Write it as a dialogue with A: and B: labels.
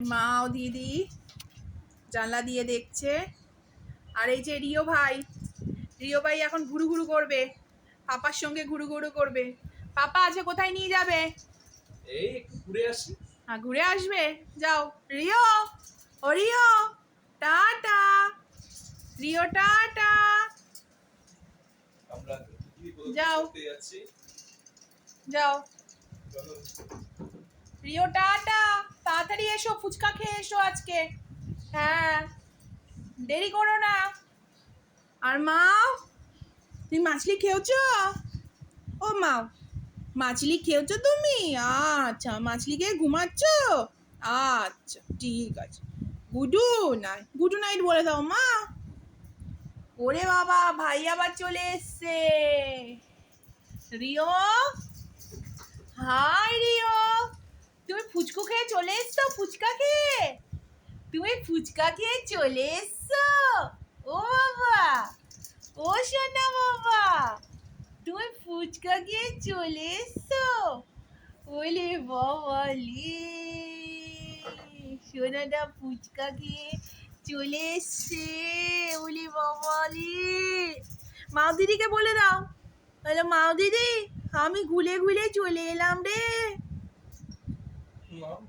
A: মা ও দিদি জানলা দিয়ে দেখছে। আর এই যে রিও ভাই রিও ভাই এখন ঘুরু ঘুরু করবে পাপার সঙ্গে ঘুরু ঘুরু করবে। পাপা আছে কোথায় নিয়ে যাবে?
B: এই ঘুরে আসি।
A: হ্যাঁ ঘুরে আসবে। যাও। রিও! ও রিও! টাটা! Rio tata! যাও। যাও। Rio tata! তাড়াতাড়ি এসো, ফুচকা খেয়ে এসো আজকে। হ্যাঁ দেরি করো না। আর মা তুমি মাছলি খেয়েছো? ও মা মাছলি খেয়েছো তুমি? আচ্ছা মাছলি খেয়ে ঘুমাচ্ছ? আচ্ছা ঠিক আছে। গুডু নাইট গুডু নাইট বলে দাও মা। ওরে বাবা, ভাই আবার চলে এসছে। রিও? হাই রিও তুমি ফুচকু খেয়ে চলে এসছো ফুচকা খেয়ে তুমি ফুচকা খেয়ে চলে এসছো ও বাবা ও সোনা বাবা তুমি ফুচকা খেয়ে চলে এসছো ওলে বাবা লে সোনাটা ফুচকা খেয়ে চলে এসছে ওলে বাবা লে মাও দিদিকে বলে দাও হ্যালো মাও দিদি আমি ঘুলে ঘুলে চলে এলাম রে
B: ਨਾਮ